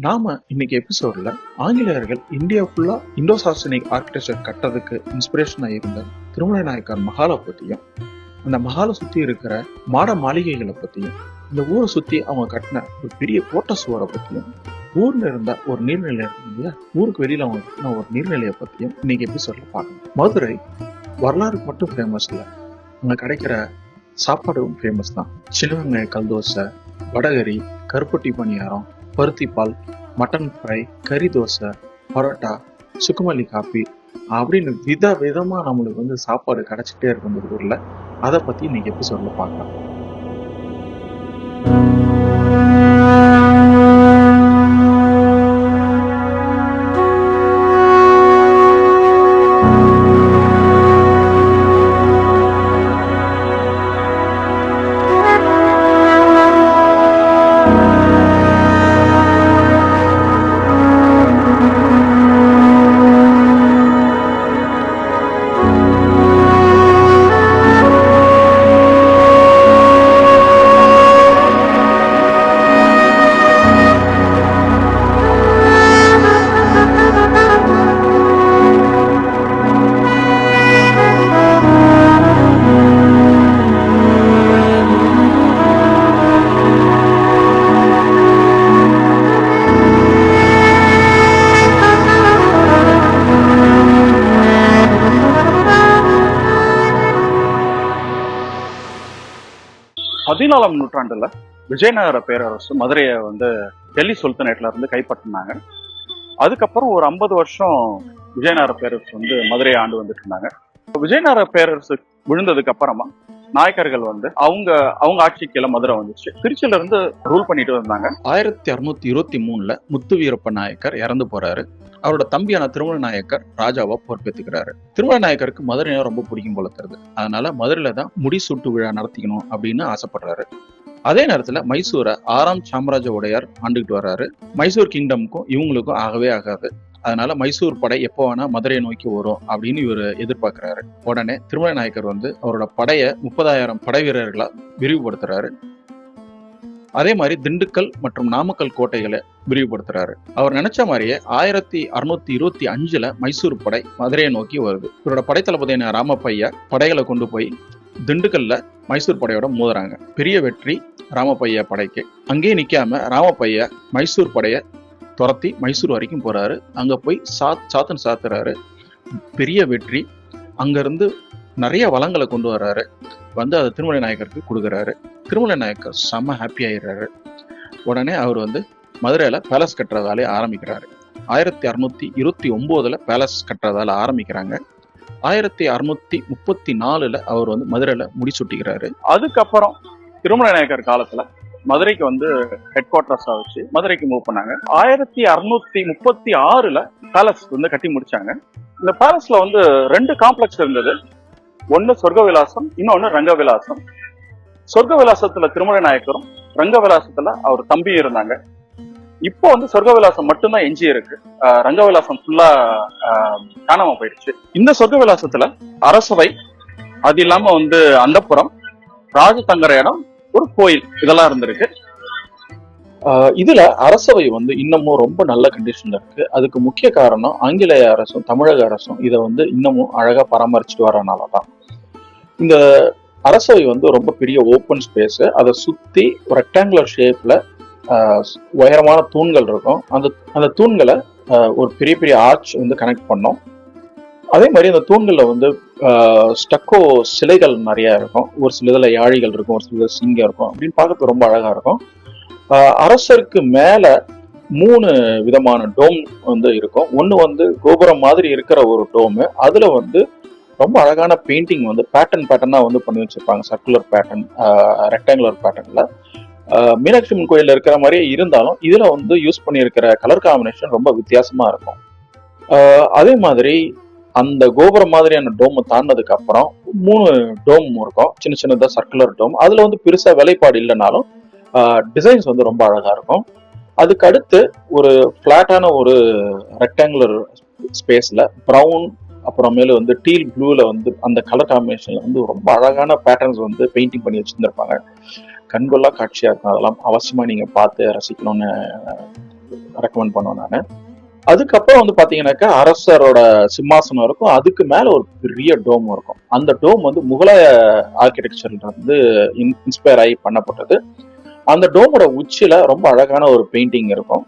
நாம இன்னைக்கு எபிசோட்ல ஆங்கிலேயர்கள் இந்தியா ஃபுல்லா இண்டோ சாசனிக் ஆர்கிடெக்சர் கட்டுறதுக்கு இன்ஸ்பிரேஷனா இருந்த திருமலை நாயக்கர் மகாலை பத்தியும் அந்த மகாலை சுத்தி இருக்கிற மாட மாளிகைகளை பத்தியும் இந்த ஊரை சுத்தி அவங்க கட்டின ஒரு பெரிய கோட்டை சுவரை பத்தியும் ஊர்ல இருந்த ஒரு நீர்நிலை இல்லையா ஊருக்கு வெளியில அவங்க கட்டின ஒரு நீர்நிலையை பத்தியும் இன்னைக்கு எபிசோட்ல பார்க்கணும். மதுரை வரலாறுக்கு மட்டும் ஃபேமஸ் இல்லை. அங்க கிடைக்கிற சாப்பாடும் ஃபேமஸ் தான். சின்ன வெங்காய கல் தோசை வடகரி கருப்பட்டி பணியாரம் பருத்திப்பால் மட்டன் ஃப்ரை கறி தோசை பரோட்டா சுக்குமல்லி காப்பி அப்படின்னு வித விதமாக நம்மளுக்கு வந்து சாப்பாடு கிடச்சிட்டே இருக்கும் இந்த ஊரில் அதை பற்றி இன்னைக்கு சொல்ல பார்க்கலாம்? பதினாலாம் நூற்றாண்டுல விஜயநகர பேரரசு மதுரையை வந்து டெல்லி சுல்தனேட்ல இருந்து கைப்பற்றினாங்க. அதுக்கப்புறம் ஒரு ஐம்பது வருஷம் விஜயநகர பேரரசு வந்து மதுரையை ஆண்டு வந்துட்டு இருந்தாங்க. விஜயநகர பேரரசு விழுந்ததுக்கு அப்புறமா நாயக்கர்கள் வந்து அவங்க அவங்க ஆட்சி கீழே மதுரை வந்துச்சு. திருச்சியில இருந்து ரூல் பண்ணிட்டு வந்தாங்க. ஆயிரத்தி அறுநூத்தி இருபத்தி மூணுல முத்து வீரப்ப நாயக்கர் இறந்து போறாரு. அவரோட தம்பியான திருமண நாயக்கர் ராஜாவா பொறுப்பேற்றுக்கிறாரு திருமண நாயக்கருக்கு மதுரையை ரொம்ப பிடிக்கும் போல தருது அதனால மதுரையில தான் முடிசூட்டு விழா நடத்திக்கணும் அப்படின்னு ஆசைப்படுறாரு. அதே நேரத்துல மைசூரை ஆறாம் சாம்ராஜ உடையார் ஆண்டுகிட்டு வர்றாரு. மைசூர் கிங்டம்க்கும் இவங்களுக்கும் ஆகவே ஆகாது. அதனால மைசூர் படை எப்போ வேணா மதுரையை நோக்கி வரும் அப்படின்னு இவர் எதிர்பார்க்கிறாரு. உடனே திருமலை நாயக்கர் வந்து அவரோட படையை முப்பதாயிரம் படை வீரர்களா விரிவுபடுத்துறாரு. அதே மாதிரி திண்டுக்கல் மற்றும் நாமக்கல் கோட்டைகளை விரிவுபடுத்துறாரு. அவர் நினைச்ச மாதிரியே ஆயிரத்தி அறுநூத்தி இருபத்தி அஞ்சுல மைசூர் படை மதுரையை நோக்கி வருது. இவரோட படைத்தளபதியான ராமப்பையா படைகளை கொண்டு போய் திண்டுக்கல்ல மைசூர் படையோட மோதுறாங்க. பெரிய வெற்றி ராமப்பையா படைக்கு. அங்கேயே நிக்காம ராமப்பையா மைசூர் படைய துரத்தி மைசூர் வரைக்கும் போறாரு. அங்க போய் சாத் சாத்தன் சாத்துறாரு. பெரிய வெற்றி. அங்கிருந்து நிறைய வளங்களை கொண்டு வர்றாரு. வந்து அதை திருமலை நாயக்கருக்கு கொடுக்குறாரு. திருமலை நாயக்கர் செம்ம ஹாப்பி ஆயிடுறாரு. உடனே அவர் வந்து மதுரையில் பேலஸ் கட்டுற வேலையை ஆரம்பிக்கிறாரு. ஆயிரத்தி அறுநூத்தி இருபத்தி ஒன்பதுல பேலஸ் கட்டுற வேலை ஆரம்பிக்கிறாங்க. ஆயிரத்தி அறுநூத்தி முப்பத்தி நாலுல அவர் வந்து மதுரையில முடிசூட்டிக்கிறாரு அதுக்கப்புறம் திருமலை நாயக்கர் காலத்துல மதுரைக்கு வந்து ஹெட் குவார்டர்ஸா வச்சு மதுரைக்கு மூவ் பண்ணாங்க. ஆயிரத்தி அறுநூத்தி முப்பத்தி ஆறுல பேலஸ் வந்து கட்டி முடிச்சாங்க. இந்த பேலஸ்ல வந்து ரெண்டு காம்ப்ளெக்ஸ் இருந்தது. ஒன்னு சொர்க்க விலாசம் இன்னொன்னு ரங்க விலாசம் சொர்க்க விலாசத்துல திருமலை நாயக்கரும் ரங்க விலாசத்துல அவர் தம்பி இருந்தாங்க. இப்போ வந்து சொர்க்க விலாசம் மட்டும்தான் எஞ்சி இருக்கு. ஆஹ் ரங்க விலாசம் ஃபுல்லா காணாம போயிடுச்சு இந்த சொர்க்க விலாசத்துல அரசவை அது இல்லாம வந்து அந்தப்புறம் ராஜ தங்குற இடம் ஒரு கோயில் இதெல்லாம் இருந்திருக்கு. ஆஹ் இதுல அரசவை வந்து இன்னமும் ரொம்ப நல்ல கண்டிஷன்ல இருக்கு. அதுக்கு முக்கிய காரணம் ஆங்கிலேய அரசும் தமிழக அரசும் இதை வந்து இன்னமும் அழகா பராமரிச்சுட்டு வரனால தான் இந்த அரசவை வந்து ரொம்ப பெரிய ஓப்பன் ஸ்பேஸ் அதை சுத்தி ரெக்டாங்குலர் ஷேப்ல உயரமான தூண்கள் இருக்கும். அந்த அந்த தூண்களை ஆஹ் ஒரு பெரிய பெரிய ஆர்ச் வந்து கனெக்ட் பண்ணோம். அதே மாதிரி அந்த தூண்களில் வந்து ஸ்டக்கோ சிலைகள் நிறையா இருக்கும். ஒரு சில இதில் யாழிகள் இருக்கும் ஒரு சில சிங்கம் இருக்கும் அப்படின்னு பார்க்கறதுக்கு ரொம்ப அழகாக இருக்கும். அரசருக்கு மேலே மூணு விதமான டோம் வந்து இருக்கும். ஒன்று வந்து கோபுரம் மாதிரி இருக்கிற ஒரு டோமு. அதில் வந்து ரொம்ப அழகான பெயிண்டிங் வந்து பேட்டர்ன் பேட்டர்னாக வந்து பண்ணி வச்சுருப்பாங்க. சர்க்குலர் பேட்டர்ன் ரெக்டாங்குலர் பேட்டர்னில் மீனாட்சி அம்மன் கோயிலில் இருக்கிற மாதிரியே இருந்தாலும் இதில் வந்து யூஸ் பண்ணியிருக்கிற கலர் காம்பினேஷன் ரொம்ப வித்தியாசமாக இருக்கும். அதே மாதிரி அந்த கோபுரம் மாதிரியான டோம் தாண்டதுக்கு அப்புறம் மூணு டோம் இருக்கும். சின்ன சின்னதாக சர்க்குலர் டோம் அதில் வந்து பெருசாக வேலைப்பாடு இல்லைனாலும் டிசைன்ஸ் வந்து ரொம்ப அழகாக இருக்கும். அதுக்கு அடுத்து ஒரு ஃப்ளாட்டான ஒரு ரெக்டாங்குலர் ஸ்பேஸில் ப்ரௌன் அப்புறமேலு வந்து டீல் ப்ளூவில் வந்து அந்த கலர் காம்பினேஷனில் வந்து ரொம்ப அழகான பேட்டர்ன்ஸ் வந்து பெயிண்டிங் பண்ணி வச்சுருந்துருப்பாங்க. கண்கொள்ளா காட்சியாக இருக்கும். அதெல்லாம் அவசியமாக நீங்கள் பார்த்து ரசிக்கணும்னு ரெக்கமெண்ட் பண்ணுவேன் நான். அதுக்கப்புறம் வந்து பாத்தீங்கன்னாக்கா அரசரோட சிம்மாசனம் இருக்கும். அதுக்கு மேல ஒரு பெரிய டோம் இருக்கும். அந்த டோம் வந்து முகலாய ஆர்கிடெக்சர்ல இருந்து இன்ஸ்பயர் ஆகி பண்ணப்பட்டது. அந்த டோமோட உச்சியில ரொம்ப அழகான ஒரு பெயிண்டிங் இருக்கும்.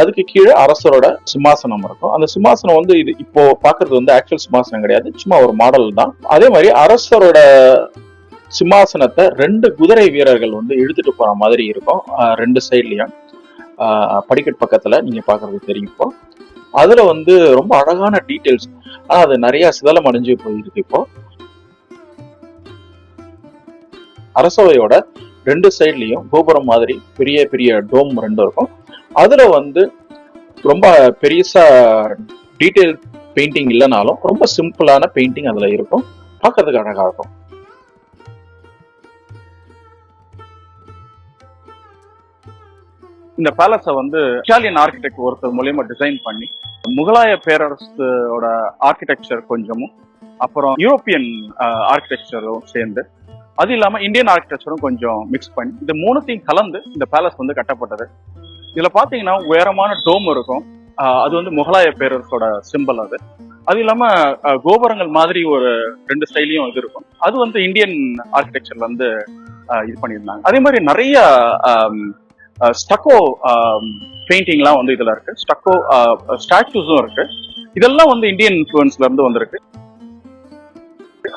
அதுக்கு கீழே அரசரோட சிம்மாசனம் இருக்கும். அந்த சிம்மாசனம் வந்து இது இப்போ பாக்குறது வந்து ஆக்சுவல் சிம்மாசனம் கிடையாது. சும்மா ஒரு மாடல் தான். அதே மாதிரி அரசரோட சிம்மாசனத்தை ரெண்டு குதிரை வீரர்கள் வந்து இழுத்துட்டு போற மாதிரி இருக்கும். ரெண்டு சைட்லயும் படிக்கட் பக்கத்துல நீங்க பாக்குறது தெரியும் இப்போ. அதுல வந்து ரொம்ப அழகான டீட்டெயில்ஸ் ஆனா அது நிறைய சிதலம் அடைஞ்சு போயிருக்கு இப்போ. அரசவையோட ரெண்டு சைட்லயும் கோபுரம் மாதிரி பெரிய பெரிய டோம் ரெண்டும் இருக்கும். அதுல வந்து ரொம்ப பெருசா டீட்டெயில் பெயிண்டிங் இல்லைனாலும் ரொம்ப சிம்பிளான பெயிண்டிங் அதுல இருக்கும். பார்க்கறதுக்கு அழகா இருக்கும். இந்த பேலஸை வந்து இட்டாலியன் ஆர்கிடெக்ட் ஒருத்தர் மூலியமா டிசைன் பண்ணி முகலாய பேரரசோட ஆர்கிடெக்சர் கொஞ்சமும் அப்புறம் யூரோப்பியன் ஆர்கிடெக்சரும் சேர்ந்து அது இல்லாம இந்தியன் ஆர்கிடெக்சரும் கொஞ்சம் மிக்ஸ் பண்ணி இந்த மூணுத்தையும் கலந்து இந்த பேலஸ் வந்து கட்டப்பட்டது. இதுல பாத்தீங்கன்னா உயரமான டோம் இருக்கும். அது வந்து முகலாய பேரரசோட சிம்பல் அது. அது இல்லாம கோபுரங்கள் மாதிரி ஒரு ரெண்டு ஸ்டைலையும் இது இருக்கும். அது வந்து இந்தியன் ஆர்கிடெக்சர்ல வந்து ஆஹ் இது பண்ணியிருந்தாங்க. அதே மாதிரி நிறைய ஸ்டக்கோ பெயிண்டிங்லாம் வந்து இதில் இருக்கு. ஸ்டக்கோ ஸ்டாச்சூஸும் இருக்கு. இதெல்லாம் வந்து இந்தியன் இன்ஃப்ளூயன்ஸ்ல இருந்து வந்திருக்கு.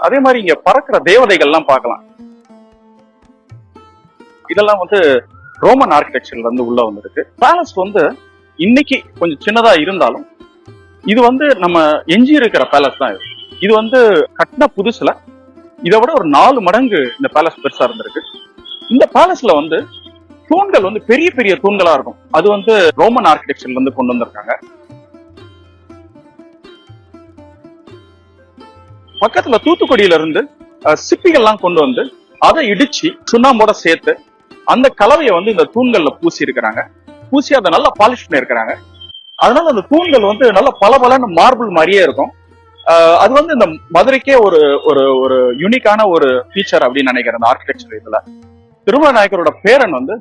அதே மாதிரி இங்க பறக்கிற தேவதைகள்லாம் பார்க்கலாம். இதெல்லாம் வந்து ரோமன் ஆர்கிடெக்சர்ல இருந்து உள்ள வந்திருக்கு. பேலஸ் வந்து இன்னைக்கு கொஞ்சம் சின்னதா இருந்தாலும் இது வந்து நம்ம எஞ்சி இருக்கிற பேலஸ் தான் இது. இது வந்து கட்டின புதுசுல இதை விட ஒரு நாலு மடங்கு இந்த பேலஸ் பெருசா இருந்திருக்கு. இந்த பேலஸ்ல வந்து தூண்கள் வந்து பெரிய பெரிய தூண்களா இருக்கும். அது வந்து ரோமன் ஆர்கிடெக்சர்ல இருந்து கொண்டு வந்திருக்காங்க. பக்கத்துல தூத்துக்குடியில இருந்து சிப்பிகள்லாம் கொண்டு வந்து அதை இடிச்சு சுண்ணாம்போட சேர்த்து அந்த கலவையை வந்து இந்த தூண்கள்ல பூசி இருக்கிறாங்க பூசி அதை நல்லா பாலிஷ் பண்ணியிருக்கிறாங்க. அதனால அந்த தூண்கள் வந்து நல்ல பல பலன்னு மார்பிள் மாதிரியே இருக்கும். அது வந்து இந்த மதுரைக்கே ஒரு ஒரு ஒரு யூனிக்கான ஒரு ஃபீச்சர் அப்படின்னு நினைக்கிறேன் அந்த ஆர்கிடெக்சர் இதுல. திருமல நாயக்கரோட பேரன் வந்து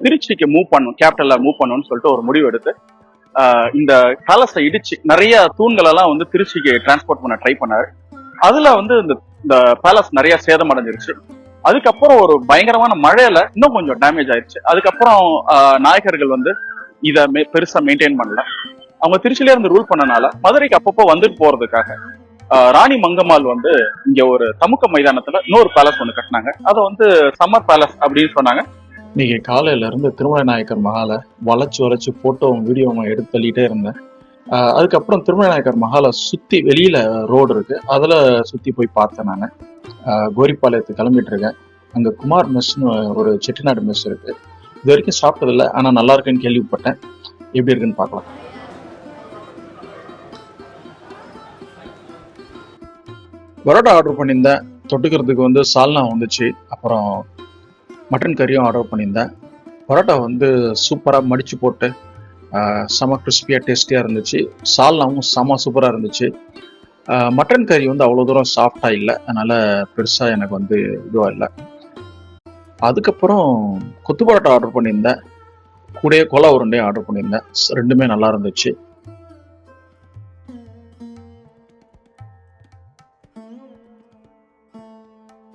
திருச்சிக்கு மூவ் பண்ணும் கேபிட்டல்ல மூவ் பண்ணணும்னு சொல்லிட்டு ஒரு முடிவு எடுத்து இந்த பேலஸை இடிச்சு நிறைய தூண்கள் எல்லாம் வந்து திருச்சிக்கு டிரான்ஸ்போர்ட் பண்ண ட்ரை பண்ணாரு. அதுல வந்து இந்த இந்த பேலஸ் நிறைய சேதம் அடைஞ்சிருச்சு. அதுக்கப்புறம் ஒரு பயங்கரமான மழையில இன்னும் கொஞ்சம் டேமேஜ் ஆயிருச்சு. அதுக்கப்புறம் ஆஹ், வந்து இத பெருசா மெயின்டைன் பண்ணல. அவங்க திருச்சியில இருந்து ரூல் பண்ணனால மதுரைக்கு அப்பப்போ வந்துட்டு போறதுக்காக ராணி மங்கம்மாள் வந்து இங்க ஒரு தமுக்க மைதானத்துல இன்னொரு பேலஸ் ஒண்ணு கட்டினாங்க. அதை வந்து சம்மர் பேலஸ் அப்படின்னு சொன்னாங்க. இன்னைக்கு காலையில இருந்து திருமலை நாயக்கர் மகால வளைச்சு வளைச்சு போட்டோவும் வீடியோவும் எடுத்து தள்ளிட்டே இருந்தேன். அதுக்கப்புறம் திருமலை நாயக்கர் மகாலை சுத்தி வெளியில ரோடு இருக்கு. அதுல சுத்தி போய் பார்த்தேன் நான். கோரிப்பாளையத்துக்கு கிளம்பிட்டு இருக்கேன். அங்க குமார் மெஸ்னு ஒரு செட்டிநாடு மெஸ் இருக்கு. இது வரைக்கும் சாப்பிட்டதில்ல ஆனா நல்லா இருக்குன்னு கேள்விப்பட்டேன். எப்படி இருக்குன்னு பார்க்கலாம். பரோட்டா ஆர்டர் பண்ணியிருந்தேன். தொட்டுக்கிறதுக்கு வந்து சால்னா வந்துச்சு. அப்புறம் மட்டன் கறியும் ஆர்டர் பண்ணியிருந்தேன். பரோட்டா வந்து சூப்பராக மடித்து போட்டு செம கிறிஸ்பியாக டேஸ்டியாக இருந்துச்சு. சால்னாவும் செம சூப்பராக இருந்துச்சு. மட்டன் கறி வந்து அவ்வளோ தூரம் சாஃப்டாக இல்லை. அதனால் பெருசாக எனக்கு வந்து இதுவாக இல்லை. அதுக்கப்புறம் கொத்து பரோட்டா ஆர்டர் பண்ணியிருந்தேன். கூடயே கொலா உருண்டையும் ஆர்டர் பண்ணியிருந்தேன். ரெண்டுமே நல்லா இருந்துச்சு.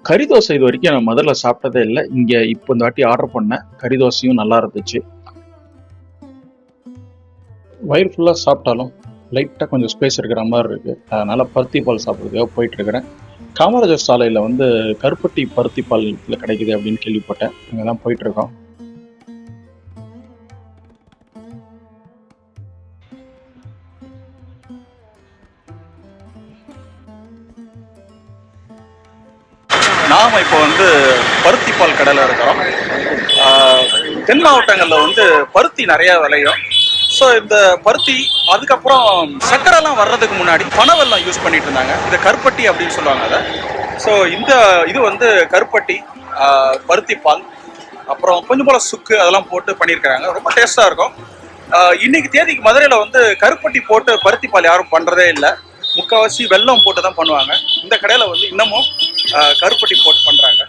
கறி தோசை இது வரைக்கும் நான் முதல்ல சாப்பிட்டதே இல்லை. இங்கே இப்போ இந்த வாட்டி ஆர்டர் பண்ணேன். கறி தோசையும் நல்லா இருந்துச்சு. வயிறு ஃபுல்லாக சாப்பிட்டாலும் லைட்டாக கொஞ்சம் ஸ்பேஸ் இருக்கிற மாதிரி இருக்கு. அதனால பருத்தி பால் சாப்பிட்றதுக்காக போயிட்டு இருக்கிறேன். காமராஜர் சாலையில் வந்து கருப்பட்டி பருத்தி பால் கிடைக்குது அப்படின்னு கேள்விப்பட்டேன். அங்கே தான் போயிட்டு நாம் இப்போ வந்து பருத்தி பால் இருக்கிறோம். தென் மாவட்டங்களில் வந்து பருத்தி நிறைய விளையும். ஸோ இந்த பருத்தி அதுக்கப்புறம் சக்கரைலாம் வர்றதுக்கு முன்னாடி பனவெல்லாம் யூஸ் பண்ணிட்டு இருந்தாங்க. இதை கருப்பட்டி அப்படின்னு சொல்லுவாங்க அதை. ஸோ இந்த இது வந்து கருப்பட்டி பருத்தி பால் அப்புறம் கொஞ்சம் போல சுக்கு அதெல்லாம் போட்டு பண்ணியிருக்கிறாங்க. ரொம்ப டேஸ்டாக இருக்கும். இன்னைக்கு தேதிக்கு மதுரையில் வந்து கருப்பட்டி போட்டு பருத்தி பால் யாரும் பண்ணுறதே இல்லை. முக்கால்வாசி வெல்லம் போட்டு தான் பண்ணுவாங்க. இந்த கடையில் வந்து இன்னமும் கருப்பட்டி போட்டு ஆகுது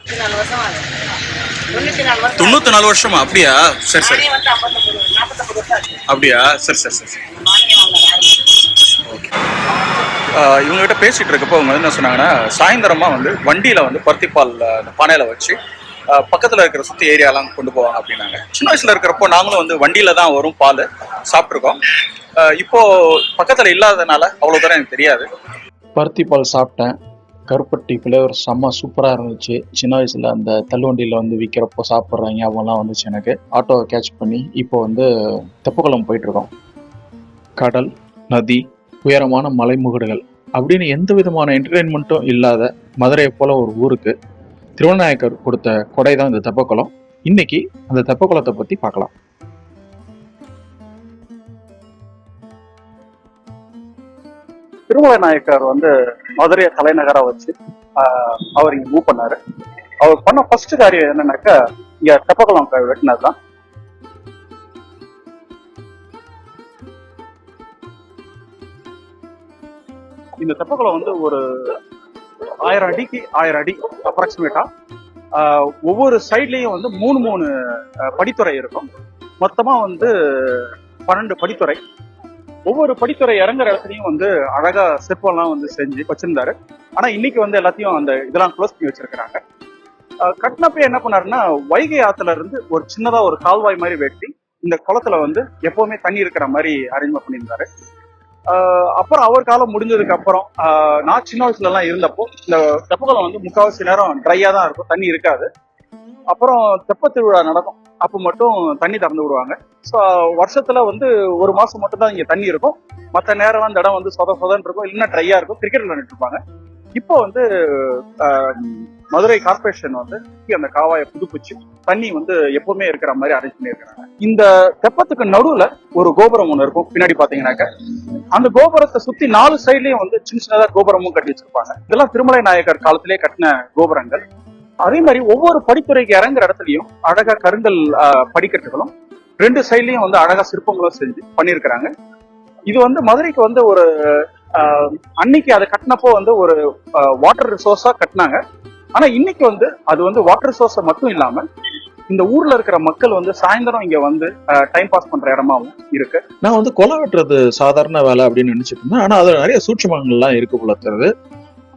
தொண்ணூத்தி நாலு வருஷம் அப்படியா? சரி சரி. அப்படியா? சரி சரி சரி சரி. மானியம் வாங்கின ஆரம்பிச்சு ஆஹ் இவங்க கிட்ட பேசிட்டு இருக்கப்போ அவங்க என்ன சொன்னாங்கன்னா சாயந்தரமா வந்து வண்டியில வந்து பருத்திப்பால் அந்த பானையில வச்சு பக்கத்துல இருக்கிற சுத்தி ஏரியாலாம் கொண்டு போவாங்க அப்படின்னாங்க. சின்ன வயசுல இருக்கிறப்போ நாங்களும் வந்து வண்டியில தான் வரும் பால் சாப்பிட்ருக்கோம் இப்போ பக்கத்துல இல்லாததுனால அவ்வளவு தூரம் எனக்கு தெரியாது. பருத்தி பால் சாப்பிட்டேன். கருப்பட்டி ஃப்ளேவர் செம்ம சூப்பராக இருந்துச்சு. சின்ன வயசில் அந்த தள்ளுவண்டியில் வந்து விற்கிறப்போ சாப்பிட்ற ஞாபகம்லாம் வந்துச்சு எனக்கு. ஆட்டோவை கேட்ச் பண்ணி இப்போ வந்து தெப்பக்குளம் போயிட்டுருக்கோம். கடல் நதி உயரமான மலைமுகடுகள் அப்படின்னு எந்த விதமான என்டர்டெயின்மெண்ட்டும் இல்லாத மதுரையை போல ஒரு ஊருக்கு திருவண்ணாயக்கர் கொடுத்த கொடை தான் இந்த தெப்பக்குளம். இன்னைக்கு அந்த தெப்பக்குளத்தை பற்றி பார்க்கலாம். திருமலை நாயக்கர் வந்து மதுரையை தலைநகரா வச்சு அவர் இங்க மூவ் பண்ணாரு. அவர் பண்ண ஃபர்ஸ்ட் காரியம் என்னன்னாக்கா இங்க வெட்டினது தான் இந்த தெப்பகுளம் வந்து ஒரு ஆயிரம் அடிக்கு ஆயிரம் அடி அப்ராக்சிமேட்டா ஒவ்வொரு சைட்லயும் வந்து மூணு மூணு படித்துறை இருக்கும். மொத்தமா வந்து பன்னெண்டு படித்துறை. ஒவ்வொரு படித்துறை இறங்குற இடத்துலயும் வந்து அழகா சிற்பம்லாம் வந்து செஞ்சு வச்சிருந்தாரு. ஆனா இன்னைக்கு வந்து எல்லாத்தையும் அந்த இதெல்லாம் க்ளோஸ் பண்ணி வச்சிருக்கிறாங்க. கட்டினப்ப என்ன பண்ணாருன்னா வைகை ஆத்துல இருந்து ஒரு சின்னதா ஒரு கால்வாய் மாதிரி வெட்டி இந்த குளத்துல வந்து எப்பவுமே தண்ணி இருக்கிற மாதிரி அரேஞ்ச்மெண்ட் பண்ணியிருந்தாரு. ஆஹ் அப்புறம் அவர் காலம் முடிஞ்சதுக்கு அப்புறம் ஆஹ் நான் சின்ன வயசுல எல்லாம் இருந்தப்போ இந்த தெப்பக்குளம் வந்து முக்காவாசி நேரம் ட்ரையா தான் இருக்கும் தண்ணி இருக்காது. அப்புறம் தெப்ப திருவிழா நடக்கும். அப்போ மட்டும் தண்ணி திறந்து விடுவாங்க. ஸோ வருஷத்துல வந்து ஒரு மாசம் மட்டும் தான் இங்க தண்ணி இருக்கும். மற்ற நேரம் அந்த இடம் வந்து சொத சொதன்னு இருக்கும். இல்லைன்னா ட்ரையா இருக்கும். கிரிக்கெட் விளையாண்டுட்டு இருப்பாங்க. இப்போ வந்து ஆஹ், மதுரை கார்பரேஷன் வந்து அந்த காவாயை புதுப்பிச்சு தண்ணி வந்து எப்பவுமே இருக்கிற மாதிரி அரேஞ்ச் பண்ணியிருக்காங்க இந்த தெப்பத்துக்கு நடுவுல ஒரு கோபுரம் ஒன்று இருக்கும். பின்னாடி பாத்தீங்கன்னாக்க அந்த கோபுரத்தை சுத்தி நாலு சைட்லயும் வந்து சின்ன சின்னதா கோபுரமும் கட்டி வச்சிருப்பாங்க. இதெல்லாம் திருமலை நாயக்கர் காலத்திலேயே கட்டின கோபுரங்கள். அதே மாதிரி ஒவ்வொரு படித்துறைக்கு இறங்குற இடத்துலயும் அழகா கருங்கல் ஆஹ், படிக்கட்டுகளும் ரெண்டு சைட்லயும் வந்து அழகா சிற்பங்களும் செஞ்சு பண்ணியிருக்கிறாங்க இது வந்து மதுரைக்கு வந்து ஒரு ஆஹ், அன்னைக்கு அதை கட்டினப்போ வந்து ஒரு வாட்டர் ரிசோர்ஸா கட்டினாங்க. ஆனா இன்னைக்கு வந்து அது வந்து வாட்டர் ரிசோர்ஸை மட்டும் இல்லாம இந்த ஊர்ல இருக்கிற மக்கள் வந்து சாயந்தரம் இங்க வந்து டைம் பாஸ் பண்ற இடமாவும் இருக்கு. நான் வந்து கொலை வெட்டுறது சாதாரண வேலை அப்படின்னு நினைச்சிட்டு இருந்தேன். ஆனா அதுல நிறைய சூட்சமங்கள்லாம் இருக்கு போல தெரியுது.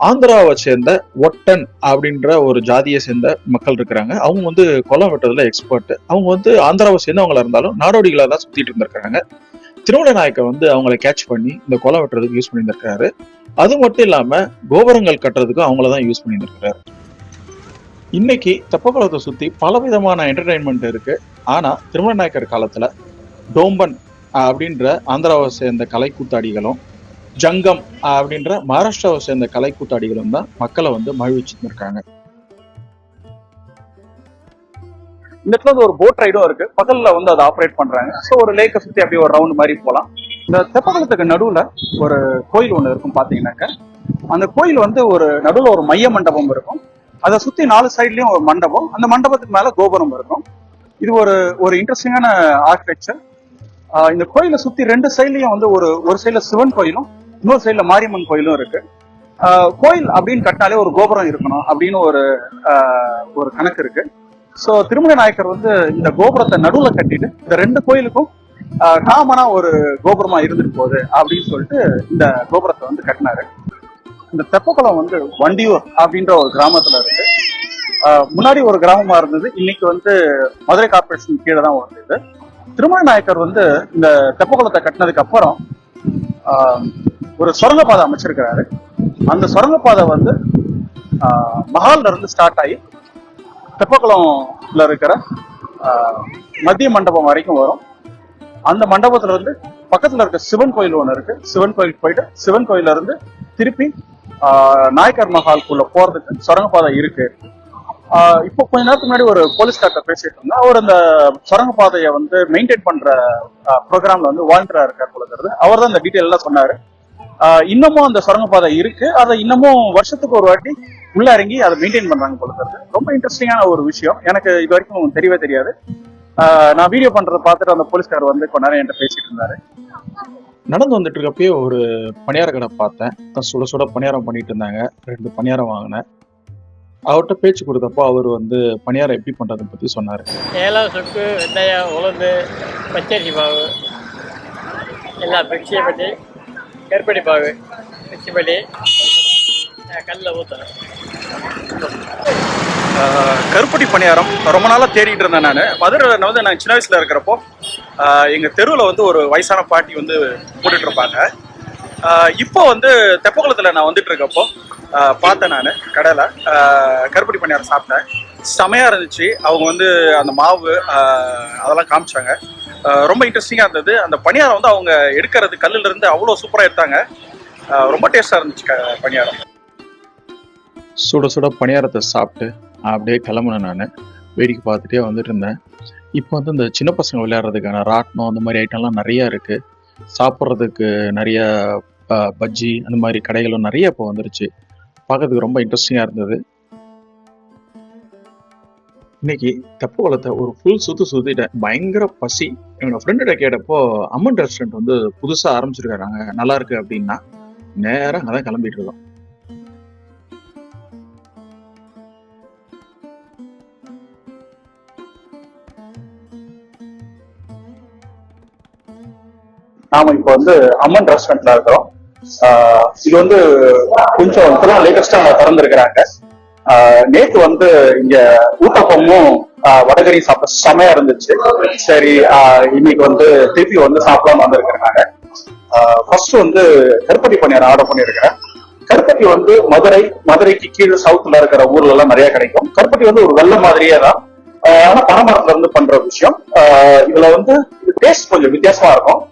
ஆந்திராவை சேர்ந்த ஒட்டன் அப்படின்ற ஒரு ஜாதியை சேர்ந்த மக்கள் இருக்கிறாங்க. அவங்க வந்து கொலம் வெட்டுறதுல எக்ஸ்பர்ட் அவங்க வந்து ஆந்திராவை சேர்ந்தவங்களா இருந்தாலும் நாடோடிகளா தான் சுத்திட்டு இருந்திருக்கிறாங்க. திருமண நாயக்கர் வந்து அவங்கள கேட்ச் பண்ணி இந்த கொலை வெட்டுறதுக்கு யூஸ் பண்ணியிருந்திருக்காரு அது மட்டும் இல்லாம கோபுரங்கள் கட்டுறதுக்கும் அவங்கள தான் யூஸ் பண்ணியிருந்திருக்காரு இன்னைக்கு தெப்பக்குளத்தை சுத்தி பலவிதமான என்டர்டைன்மெண்ட் இருக்கு. ஆனா திருமண நாயக்கர் காலத்துல டோம்பன் அப்படின்ற ஆந்திராவை சேர்ந்த கலை கூத்தாடிகளும் ஜங்கம் அப்படின்ற மகாராஷ்டிராவை சேர்ந்த கலை கூத்தாடிகளும் தான் மக்களை வந்து மகிழ்ச்சிருக்காங்க இந்த இடத்துல வந்து ஒரு போட் ரைடும் இருக்கு. பகல்ல வந்து அதை ஆப்ரேட் பண்றாங்க. ஸோ ஒரு லேக்கை சுத்தி அப்படியே ஒரு ரவுண்ட் மாதிரி போகலாம். இந்த தெப்பகுளத்துக்கு நடுவுல ஒரு கோயில் ஒன்று இருக்கும் பாத்தீங்கன்னாக்க அந்த கோயில் வந்து ஒரு நடுவுல ஒரு மைய மண்டபம் இருக்கும். அதை சுத்தி நாலு சைட்லயும் ஒரு மண்டபம். அந்த மண்டபத்துக்கு மேல கோபுரம் இருக்கும். இது ஒரு ஒரு இன்ட்ரெஸ்டிங்கான ஆர்கிடெக்சர் இந்த கோயிலை சுத்தி ரெண்டு சைட்லயும் வந்து ஒரு ஒரு சைடுல சிவன் கோயிலும் இன்னொரு சைடுல மாரியம்மன் கோயிலும் இருக்கு. ஆஹ் கோயில் அப்படின்னு கட்டினாலே ஒரு கோபுரம் இருக்கணும் அப்படின்னு ஒரு ஆஹ் ஒரு கணக்கு இருக்கு. சோ திருமலை நாயக்கர் வந்து இந்த கோபுரத்தை நடுவுல கட்டிட்டு இந்த ரெண்டு கோயிலுக்கும் காமனா ஒரு கோபுரமா இருந்துட்டு போகுது அப்படின்னு சொல்லிட்டு இந்த கோபுரத்தை வந்து கட்டினாரு. இந்த தெப்பக்குளம் வந்து வண்டியூர் அப்படின்ற ஒரு கிராமத்துல இருக்கு. ஆஹ் முன்னாடி ஒரு கிராமமா இருந்தது. இன்னைக்கு வந்து மதுரை கார்பரேஷன் கீழே தான் வந்தது திருமலை நாயக்கர் வந்து இந்த தெப்பக்குளத்தை கட்டினதுக்கு அப்புறம் ஆஹ் ஒரு சுரங்கப்பாதை அமைச்சிருக்கிறாரு. அந்த சுரங்கப்பாதை வந்து ஆஹ் இருந்து ஸ்டார்ட் ஆகி தெப்பக்குளம்ல இருக்கிற ஆஹ், மத்திய மண்டபம் வரைக்கும் வரும். அந்த மண்டபத்துல இருந்து பக்கத்துல இருக்க சிவன் கோயில் ஒன்று இருக்கு. சிவன் கோயிலுக்கு போயிட்டு சிவன் கோயில்ல இருந்து திருப்பி ஆஹ், நாயக்கர் மஹாலுக்குள்ள போறதுக்கு சுரங்கப்பாதை இருக்கு. ஆஹ், இப்போ கொஞ்ச நேரத்துக்கு முன்னாடி ஒரு போலீஸ்கார்ட்ட பேசிட்டு இருந்தா அவர் அந்த சுரங்கப்பாதையை வந்து மெயின்டைன் பண்ற ப்ரோக்ராம்ல வந்து வாலண்டியரா இருக்கார் போல அவர் தான் இந்த டீட்டெயில் எல்லாம் சொன்னாரு. இன்னமும் அந்த சுரங்கப்பாதை இருக்கு. அதை இன்னமும் வருஷத்துக்கு ஒரு வாட்டி உள்ள இறங்கி அதை மெயின்டைன் பண்றாங்க போல தெரியுது ரொம்ப இன்ட்ரெஸ்டிங்கான ஒரு விஷயம். எனக்கு இது வரைக்கும் தெரியவே தெரியாது. நான் வீடியோ பண்றதை பார்த்துட்டு அந்த போலீஸ்கார் வந்து கொஞ்ச நேரம் என்கிட்ட பேசிட்டு இருந்தாரு. நடந்து வந்துட்டு இருக்கப்பயே ஒரு பணியார கடை பார்த்தேன். தான் சுட சுட பணியாரம் பண்ணிட்டு இருந்தாங்க. ரெண்டு பணியாரம் வாங்கினேன். அவர்கிட்ட பேச்சு கொடுத்தப்போ அவர் வந்து பணியாரம் எப்படி பண்றதை பத்தி சொன்னாரு. ஏலம் சுக்கு வெந்தயம் உளுந்து பச்சரிசி மாவு எல்லாம் மிக்சியை பண்ணி கருப்படி பாகு. மிக்சி கல்லில் ஊற்றணும் கருப்பட்டி பணியாரம். ரொம்ப நாளாக தேடிட்டு இருந்தேன் நான். மதுரையில் வந்து நான் சின்ன வயசில் இருக்கிறப்போ எங்கள் தெருவில் வந்து ஒரு வயசான பாட்டி வந்து போட்டுட்டு இருப்பாங்க இப்போ வந்து தெப்பகுளத்தில் நான் வந்துட்டு இருக்கப்போ பார்த்தேன் நான் கடையில். கருப்பட்டி பணியாரம் சாப்பிட்டேன். செமையாக இருந்துச்சு. அவங்க வந்து அந்த மாவு அதெல்லாம் காமிச்சாங்க. ரொம்ப இன்ட்ரெஸ்டிங்காக இருந்தது. அந்த பணியாரம் வந்து அவங்க எடுக்கிறது கல்லுலேருந்து அவ்வளோ சூப்பராக எடுத்தாங்க. ரொம்ப டேஸ்டாக இருந்துச்சு பணியாரம். சுட சுட பணியாரத்தை சாப்பிட்டு அப்படியே கிளம்புனேன் நான். வேடிக்கை பார்த்துட்டே வந்துட்டு இருந்தேன். இப்போ வந்து இந்த சின்ன பசங்க விளையாடுறதுக்கான ராட்டினம் அந்த மாதிரி ஐட்டம்லாம் நிறையா இருக்குது சாப்பிட்றதுக்கு நிறைய பஜ்ஜி அந்த மாதிரி கடைகளும் நிறைய இப்போ வந்துருச்சு. பார்க்கறதுக்கு ரொம்ப இன்ட்ரெஸ்டிங்காக இருந்தது. இன்னைக்கு தெப்பகுளத்தை ஒரு ஃபுல் சுத்து சுத்திட்டேன் பயங்கர பசி. என்னோட ஃப்ரெண்ட கேட்டப்போ அம்மன் ரெஸ்டாரண்ட் வந்து புதுசா ஆரம்பிச்சிருக்காங்க நல்லா இருக்கு அப்படின்னா நேரா அங்கதான் கிளம்பிட்டு இருக்கோம். நாம இப்போ வந்து அம்மன் ரெஸ்டாரண்ட்ல இருக்கிறோம் ஆஹ் இது வந்து கொஞ்சம் இப்பதான் லேட்டஸ்டா திறந்திருக்கிறாங்க. நேத்து வந்து இங்க ஊத்தப்பமும் ஆஹ் வடகரி சாப்பிட செமையா இருந்துச்சு. சரி ஆஹ் இன்னைக்கு வந்து திருப்பி வந்து சாப்பிடலாம் வந்திருக்கிறேன் ஃபர்ஸ்ட் வந்து கருப்பட்டி பணியாரம் ஆர்டர் பண்ணியிருக்கிறேன். கருப்பட்டி வந்து மதுரை மதுரைக்கு கீழே சவுத்துல இருக்கிற ஊர்ல எல்லாம் நிறைய கிடைக்கும். கருப்பட்டி வந்து ஒரு வெள்ளை மாதிரியே தான். ஆஹ் ஆனா பனைமரத்துல இருந்து பண்ற விஷயம். ஆஹ் இதுல வந்து டேஸ்ட் கொஞ்சம் வித்தியாசமா இருக்கும்.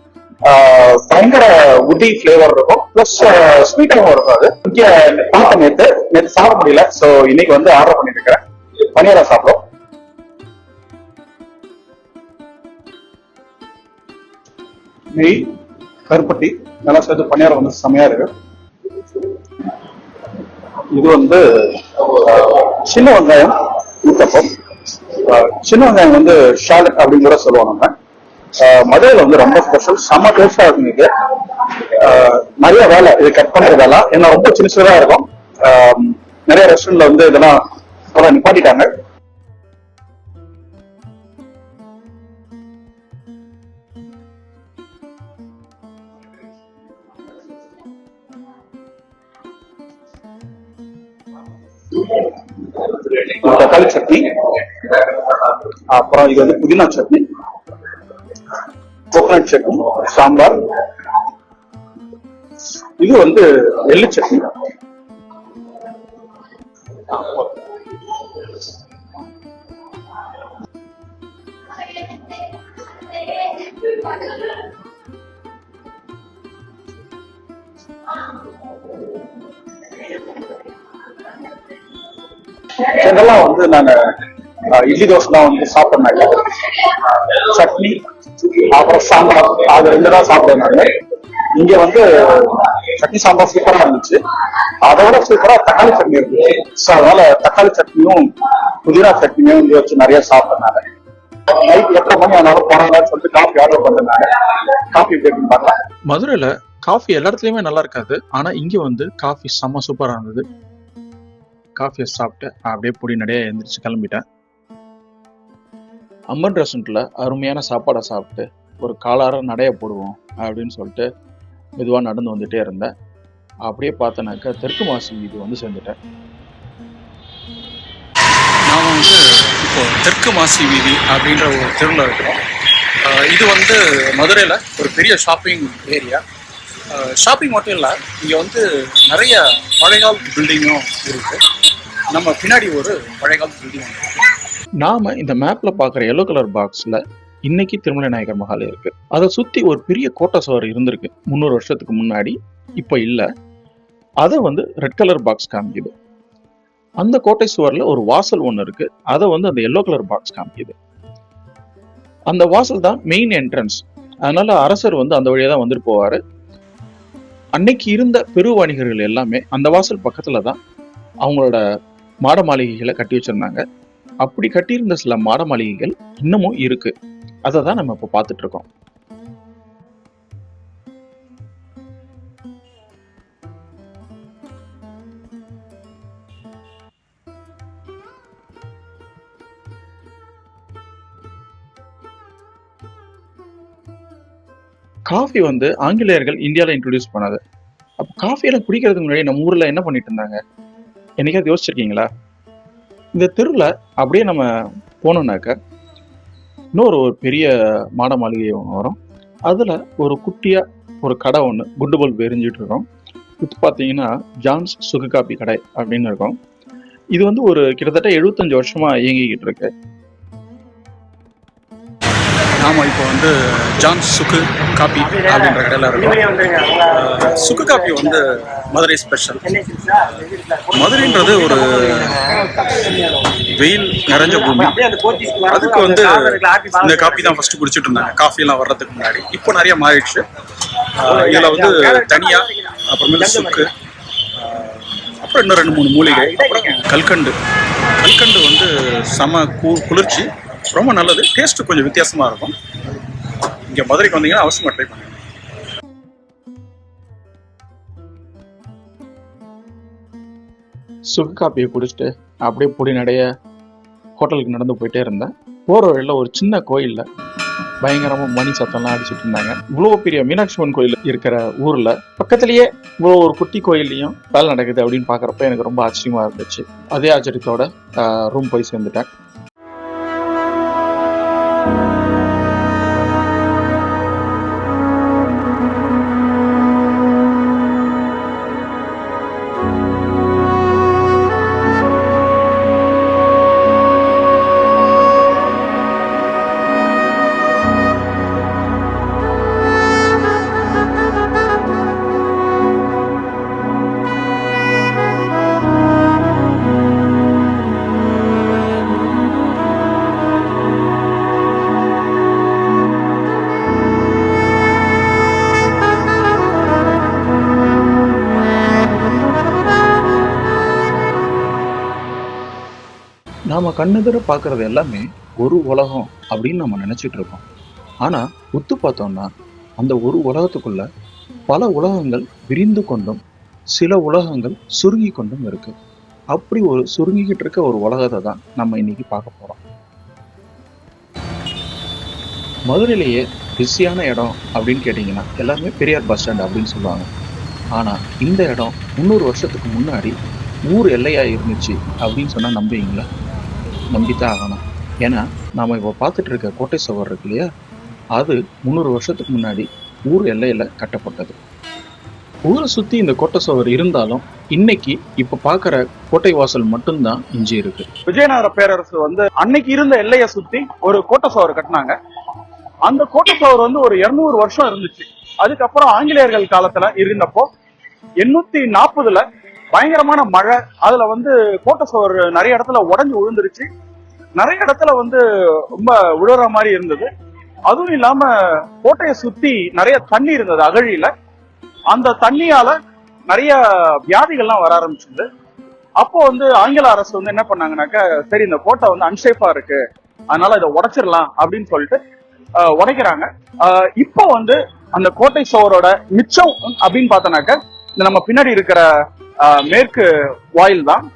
பயங்கர உட்டி ஃபிளேவர் இருக்கும். பிளஸ் ஸ்வீட்டாகவும் இருக்கும் அது. இங்க பார்த்தேன் நேற்று நேற்று சாப்பிட முடியல. சோ இன்னைக்கு வந்து ஆர்டர் பண்ணிருக்கிறேன் பனியாரம் சாப்பிடும் நெய் கருப்பட்டி நல்லா சேர்த்து பனியாரம் வந்து செமையா இருக்கு. இது வந்து சின்ன வெங்காயம் ஊத்தப்பம் சின்ன வெங்காயம் வந்து ஷாலட் அப்படின்னு கூட சொல்லுவாங்க. மதுரையில வந்து ரொம்ப ஸ்பெஷல் செம டேஸ்டா இருக்கும் இது. ஆஹ் நிறைய வேலை. இது கட் பண்றதெல்லாம் ஏன்னா ரொம்ப சின்ன சின்னதா இருக்கும். ஆஹ் நிறைய ரெஸ்டாரண்ட்ல வந்து இதெல்லாம் அதான் நிப்பாட்டிட்டாங்க. தக்காளி சட்னி. அப்புறம் இது வந்து புதினா சட்னி. கோகனட் சட்னி சாம்பார். இது வந்து எள்ளு சட்னி. இதெல்லாம் வந்து நாங்க இட்லி தோசை தான் வந்து சாப்பிடணும் சட்னி அப்புறம் சாம்பார். அது ரெண்டு தான் சாப்பிடுவேன் நான். இங்க வந்து சட்னி சாம்பார் சூப்பரா இருந்துச்சு. அதோட சூப்பரா தக்காளி சட்னி இருந்துச்சு. ஸோ அதனால தக்காளி சட்னியும் புதினா சட்னியும் இங்க வச்சு நிறைய சாப்பிட்டேன் நைட் எத்தனை மணி ஆனாலும் போனாலும் சொல்லிட்டு காஃபி ஆர்டர் பண்ணேன் காஃபி எப்படி பார்க்கலாம். மதுரையில காஃபி எல்லா இடத்துலயுமே நல்லா இருக்காது. ஆனா இங்க வந்து காஃபி செம்ம சூப்பரா இருந்தது. காஃபியை சாப்பிட்டு அப்படியே பொடி நடைய எழுந்திரிச்சு கிளம்பிட்டேன். அம்மன் ரெஸ்டரண்ட்டில் அருமையான சாப்பாடை சாப்பிட்டு ஒரு காலார நடைய போடுவோம் அப்படின்னு சொல்லிட்டு மெதுவாக நடந்து வந்துகிட்டே இருந்தேன். அப்படியே பார்த்தனாக்க தெற்கு மாசி வீதி வந்து சேர்ந்துட்டேன். நாம் வந்து இப்போ தெற்கு மாசி வீதி அப்படின்ற ஒரு தெருவில் இருக்கிறோம். இது வந்து மதுரையில் ஒரு பெரிய ஷாப்பிங் ஏரியா ஷாப்பிங் மட்டும் இல்லை இங்கே வந்து நிறைய பழையகால பில்டிங்கும் இருக்குது நம்ம பின்னாடி ஒரு பழையகால பில்டிங் இருக்குது நாம இந்த மேப்ல பாக்குற எல்லோ கலர் பாக்ஸ்ல இன்னைக்கு திருமலை நாயகர் மஹால் இருக்கு. அதை சுத்தி ஒரு பெரிய கோட்டை சுவர் இருந்திருக்கு முந்நூறு வருஷத்துக்கு முன்னாடி. இப்ப இல்ல. அதை வந்து ரெட் கலர் பாக்ஸ் காமிக்குது. அந்த கோட்டை சுவர்ல ஒரு வாசல் ஒன்று இருக்கு. அதை வந்து அந்த எல்லோ கலர் பாக்ஸ் காமிக்குது. அந்த வாசல் தான் மெயின் என்ட்ரன்ஸ் அதனால அரசர் வந்து அந்த வழியாக தான் வந்துட்டு போவாரு. அன்னைக்கு இருந்த பெரு வணிகர்கள் எல்லாமே அந்த வாசல் பக்கத்துல தான் அவங்களோட மாட மாளிகைகளை கட்டி வச்சிருந்தாங்க. அப்படி கட்டியிருந்த சில மாட மாளிகைகள் இன்னமும் இருக்கு. அதை தான் நம்ம இப்போ பார்த்துட்டு இருக்கோம் காஃபி வந்து ஆங்கிலேயர்கள் இந்தியாவில் இன்ட்ரடியூஸ் பண்ணது அப்போ காஃபியெல்லாம் குடிக்கிறதுக்கு முன்னாடி நம்ம ஊரில் என்ன பண்ணிட்டு இருந்தாங்க? என்னைக்காவது யோசிச்சிருக்கீங்களா? இந்த தெருவில் அப்படியே நம்ம போனோம்னாக்க இன்னொரு ஒரு பெரிய மாட மாளிகை ஒன்று வரும். அதில் ஒரு குட்டியாக ஒரு கடை ஒன்று குண்டு பல்ப் எரிஞ்சிட்டு இருக்கோம். பார்த்தீங்கன்னா ஜான்ஸ் சுகு காப்பி கடை அப்படின்னு இருக்கும். இது வந்து ஒரு கிட்டத்தட்ட எழுபத்தஞ்சு வருஷமாக இயங்கிக்கிட்டு இருக்கு. ஆமாம் இப்போ வந்து ஜான் சுக்கு காப்பி அப்படின்ற கடையில் இருக்கோம். சுக்கு காப்பி வந்து மதுரை ஸ்பெஷல் மதுரைன்றது ஒரு வெயில் நிறைஞ்ச பூமி. அதுக்கு வந்து இந்த காப்பி தான் ஃபஸ்ட்டு குடிச்சிட்டு இருந்தாங்க. காஃபிலாம் வர்றதுக்கு முன்னாடி. இப்போ நிறைய மாறிடுச்சு. இதில் வந்து தனியா அப்புறமேல சுக்கு அப்புறம் இன்னும் ரெண்டு மூணு மூலிகை. அப்புறம் கல்கண்டு. கல்கண்டு வந்து செம கு குளிர்ச்சி. ரொம்ப நல்லது. டேஸ்ட் கொஞ்சம் வித்தியாசமா இருக்கும். இங்க மதுரைக்கு வந்தீங்கன்னா அவசியமா ட்ரை பண்ணுங்க. சுகு காப்பியை குடிச்சிட்டு அப்படியே பொடி நடைய ஹோட்டலுக்கு நடந்து போயிட்டே இருந்தேன். போகிற வழியில் ஒரு சின்ன கோயிலில் பயங்கரமாக மணி சத்தம்லாம் அடிச்சிட்டு இருந்தாங்க. இவ்வளோ பெரிய மீனாட்சி அம்மன் கோயில் இருக்கிற ஊரில் பக்கத்துலேயே இவ்வளோ ஒரு குட்டி கோயில்லையும் வேலை நடக்குது அப்படின்னு பார்க்குறப்ப எனக்கு ரொம்ப ஆச்சரியமாக இருந்துச்சு. அதே ஆச்சரியத்தோட ரூம் போய் சேர்ந்துட்டேன். கண்ணுதர பார்க்கறது எல்லாமே ஒரு உலகம் அப்படின்னு நம்ம நினைச்சிட்டு இருக்கோம். ஆனா உத்து பார்த்தோம்னா அந்த ஒரு உலகத்துக்குள்ள பல உலகங்கள் விரிந்து கொண்டும் சில உலகங்கள் சுருங்கி கொண்டும் இருக்கு. அப்படி ஒரு சுருங்கிக்கிட்டு இருக்க ஒரு உலகத்தை தான் நம்ம இன்னைக்கு பார்க்க போறோம். மதுரையிலேயே பிஸியான இடம் அப்படின்னு கேட்டிங்கன்னா எல்லாருமே பெரியார் பஸ் ஸ்டாண்ட் அப்படின்னு சொல்லுவாங்க. ஆனா இந்த இடம் முந்நூறு வருஷத்துக்கு முன்னாடி ஊர் எல்லையா இருந்துச்சு அப்படின்னு சொன்னால் நம்புவீங்களா? நம்பித்தான் ஆகணும். ஏன்னா நாம இப்போ பார்த்துட்டு இருக்க கோட்டை சுவர் இருக்கு இல்லையா? அது முந்நூறு வருஷத்துக்கு முன்னாடி ஊர் எல்லையில கட்டப்பட்டது. ஊரை சுத்தி இந்த கோட்டை சுவர் இருந்தாலும் இன்னைக்கு இப்ப பார்க்குற கோட்டை வாசல் மட்டும்தான் இஞ்சி இருக்கு. விஜயநகர பேரரசு வந்து அன்னைக்கு இருந்த எல்லையை சுத்தி ஒரு கோட்டை சுவர் கட்டினாங்க. அந்த கோட்டை சுவர் வந்து ஒரு 200 வருஷம் இருந்துச்சு. அதுக்கப்புறம் ஆங்கிலேயர்கள் காலத்துல இருந்தப்போ எண்ணூத்தி நாற்பதுல பயங்கரமான மழை. அதுல வந்து கோட்டை சுவர் நிறைய இடத்துல உடஞ்சு விழுந்துருச்சு. நிறைய இடத்துல வந்து ரொம்ப விழுற மாதிரி இருந்தது. அதுவும் இல்லாம கோட்டையை சுத்தி நிறைய தண்ணி இருந்தது அகழியில. அந்த தண்ணியால நிறைய வியாதிகள்லாம் வர ஆரம்பிச்சிருந்தது அப்போ வந்து ஆங்கில அரசு வந்து என்ன பண்ணாங்கன்னாக்க சரி இந்த கோட்டை வந்து அன்சேஃபா இருக்கு. அதனால இதை உடைச்சிடலாம் அப்படின்னு சொல்லிட்டு உடைக்கிறாங்க. இப்போ வந்து அந்த கோட்டை சுவரோட மிச்சம் அப்படின்னு பார்த்தோன்னாக்க இந்த நம்ம பின்னாடி இருக்கிற மேற்கு வாயில் தான்.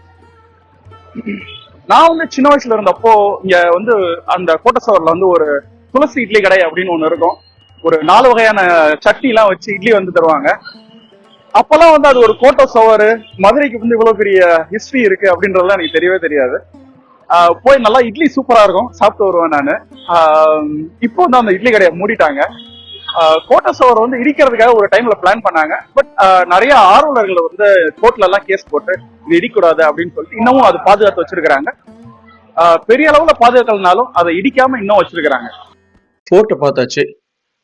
நான் வந்து சின்ன வயசுல இருந்தப்போ இங்க வந்து அந்த கோட்டை வந்து ஒரு துளசி இட்லி கடை அப்படின்னு ஒண்ணு இருக்கும். ஒரு நாலு வகையான சட்னி எல்லாம் வச்சு இட்லி வந்து தருவாங்க. அப்பெல்லாம் வந்து அது ஒரு கோட்டை சவர் மதுரைக்கு வந்து இவ்வளவு பெரிய ஹிஸ்டரி இருக்கு அப்படின்றதுலாம் எனக்கு தெரியவே தெரியாது. ஆஹ் போய் நல்லா இட்லி சூப்பரா இருக்கும். சாப்பிட்டு வருவேன் நான். இப்போ வந்து அந்த இட்லி கடையை மூடிட்டாங்க. கோட்டை சவர் வந்து இடிக்கிறதுக்காக ஒரு டைம்ல பிளான் பண்ணாங்க. பட் நிறைய ஆர்வலர்கள் வந்து கோர்ட்ல எல்லாம் கேஸ் போட்டு இது இடிக்கூடாது அப்படின்னு சொல்லிட்டு இன்னமும் அது பாதுகாத்து வச்சிருக்கிறாங்க. ஆஹ் பெரிய அளவுல பாதுகாக்கலனாலும் அதை இடிக்காம இன்னும் வச்சிருக்கிறாங்க. போர்ட்டை பார்த்தாச்சு.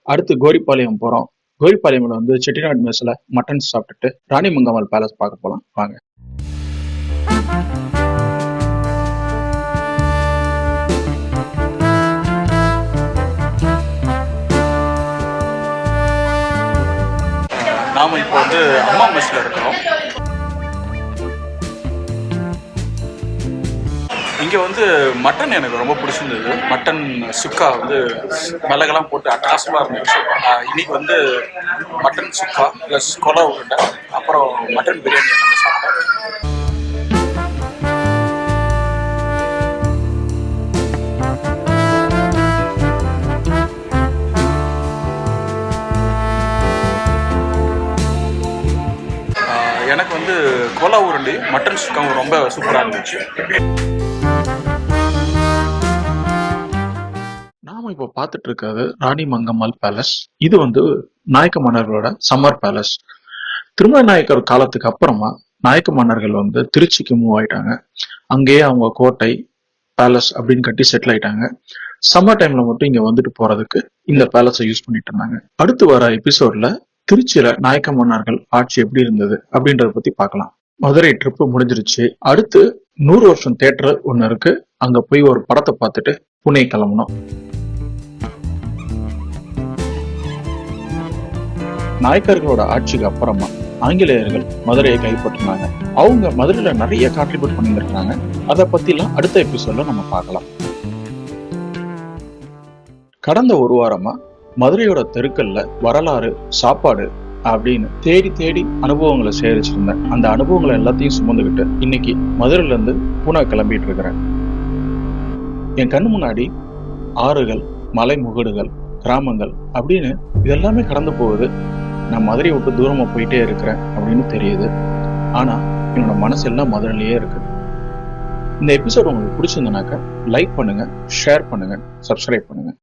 அடுத்து கோரிப்பாளையம் போறோம். கோரிப்பாளையம்ல வந்து செட்டிநாடு மெஸ்ல மட்டன் சாப்பிட்டுட்டு ராணிமங்கமல் பேலஸ் பார்க்க போலாம். வாங்க. நாம இப்போ வந்து அம்மா மெஸ்ல இருக்கிறோம். இங்கே வந்து மட்டன் எனக்கு ரொம்ப பிடிச்சிருந்தது. மட்டன் சுக்கா வந்து மிளகெல்லாம் போட்டு அட்டாசமாக இருந்துச்சு. இன்னைக்கு வந்து மட்டன் சுக்கா ப்ளஸ் கொலை உருண்டை அப்புறம் மட்டன் பிரியாணி எல்லாமே சாப்பிட்டேன். வந்து கொலா உருண்டி மட்டன் சுக்கம் ரொம்ப சூப்பராக இருந்துச்சு. நாம இப்போ பார்த்துட்டு இருக்கிறது ராணி மங்கம்மாள் பேலஸ் இது வந்து நாயக்க மன்னர்களோட சம்மர் பேலஸ் திருமண நாயக்கர் காலத்துக்கு அப்புறமா நாயக்க மன்னர்கள் வந்து திருச்சிக்கு மூவ் ஆயிட்டாங்க. அங்கேயே அவங்க கோட்டை பேலஸ் அப்படின்னு கட்டி செட்டில் ஆயிட்டாங்க. சம்மர் டைம்ல மட்டும் இங்க வந்துட்டு போறதுக்கு இந்த பேலஸை யூஸ் பண்ணிட்டு இருந்தாங்க. அடுத்து வர எபிசோட்ல திருச்சியில நாயக்க மன்னர்கள் ஆட்சி எப்படி இருந்தது அப்படின்றத பத்தி பார்க்கலாம். மதுரை ட்ரிப் முடிஞ்சிருச்சு. அடுத்து நூறு வருஷம் தேட்டர் ஒன்னு இருக்கு. அங்க போய் ஒரு படத்தை பார்த்துட்டு புனே கிளம்பணும். நாயக்கர்களோட ஆட்சிக்கு அப்புறமா ஆங்கிலேயர்கள் மதுரையை கைப்பற்றினாங்க. அவங்க மதுரையில நிறைய கான்ட்ரிபியூட் பண்ணியிருக்காங்க அதை பத்திலாம் அடுத்த எபிசோட்ல நம்ம பார்க்கலாம். கடந்த ஒரு வாரமா மதுரையோட தெருக்கல்ல வரலாறு சாப்பாடு அப்படின்னு தேடி தேடி அனுபவங்களை சேகரிச்சிருந்தேன். அந்த அனுபவங்களை எல்லாத்தையும் சுமந்துக்கிட்டு இன்னைக்கு மதுரையில இருந்து பூனா கிளம்பிட்டு இருக்கிறேன். என் கண்ணு முன்னாடி ஆறுகள் மலை முகடுகள் கிராமங்கள் அப்படின்னு இதெல்லாமே கடந்து போகுது. நான் மதுரையை விட்டு தூரமா போயிட்டே இருக்கிறேன் அப்படின்னு தெரியுது. ஆனா என்னோட மனசு எல்லாம் மதுரையிலேயே இருக்கு. இந்த எபிசோடு உங்களுக்கு பிடிச்சிருந்தனாக்க லைக் பண்ணுங்க ஷேர் பண்ணுங்க சப்ஸ்கிரைப் பண்ணுங்க.